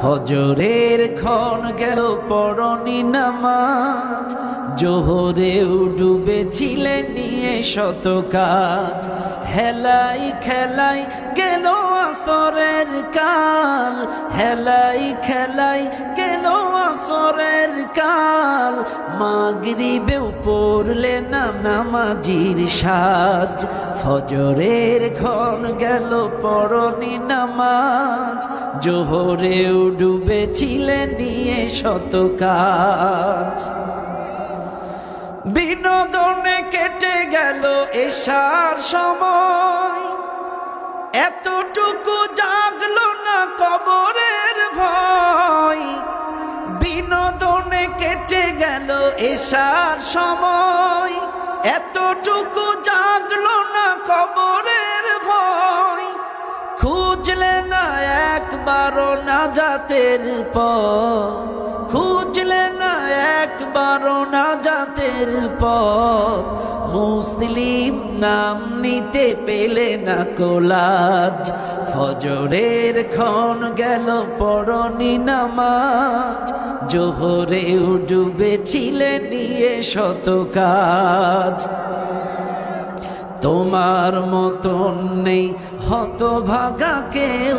ফজরের ক্ষণ গেল পরনি নামাজ। জোহরেও ডুবেছিলেন নিয়ে শত কাজ। হেলাই খেলাই গেল আসরের কাল। হেলাই খেলাই আসরের কাল মাগরিবেও পড়লে না নামাজির সাজ। ফজরের ক্ষণ গেল পরনি নামাজ। জোহরেও ডুবেছিলেন নিয়ে শত কাজ। বিনোদনে কেটে গেল এসার সময়। এতটুকু জাগলো না কবরের এসার সময় এতটুকু জাগলো না কবরের ভয়। খুঁজলে না একবারও না জাতের পথ। একবারও না জাতের পথ। মুসলিম নাম নিতে পেলে না কোলাজ। ফজরের ক্ষণ গেল পরনি নামাজ। জোহরেও ডুবেছিলে নিয়ে শত কাজ। তোমার মতন নেই হতভাগা কেউ।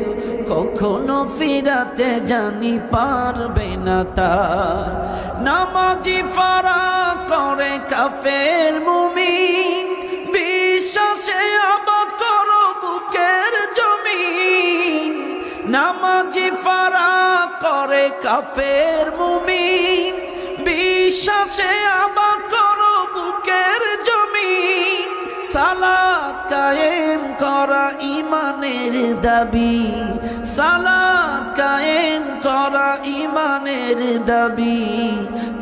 কখনো ফিরাতে জানি পারবে না তার। নামাজি ফারা করে কাফের মুমিন, বিশ্বাসে আবাদ করো বুকের জমি নামাজি ফারা করে কাফের মুমিন, বিশ্বাসে আবাদ করা ইমানের দাবি, সালাত কায়েম করা ইমানের দাবি।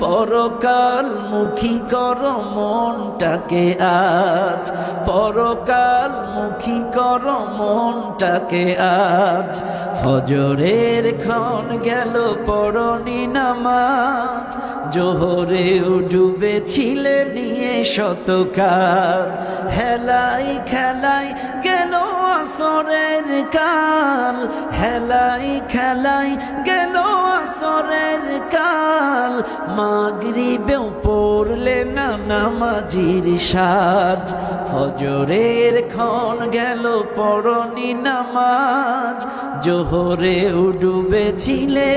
পরকাল মুখী কর মনটাকে আজ, পরকাল মুখী কর মনটাকে আজ। ফজরের ক্ষণ গেল পরনি নামাজ জোহরেও ডুবেছিলে নিয়ে শত কাজ। হেলাই খেলাই আসরের কাল, হেলাই খেলাই গেল আসরের কাল। মাগরিবেও পড়লে না নামাজির সাজ, ফজরের ক্ষণ গেল পরনি নামাজ। জোহরে ডুবেছিলে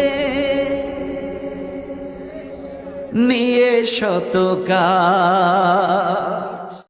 নিয়ে শতকা।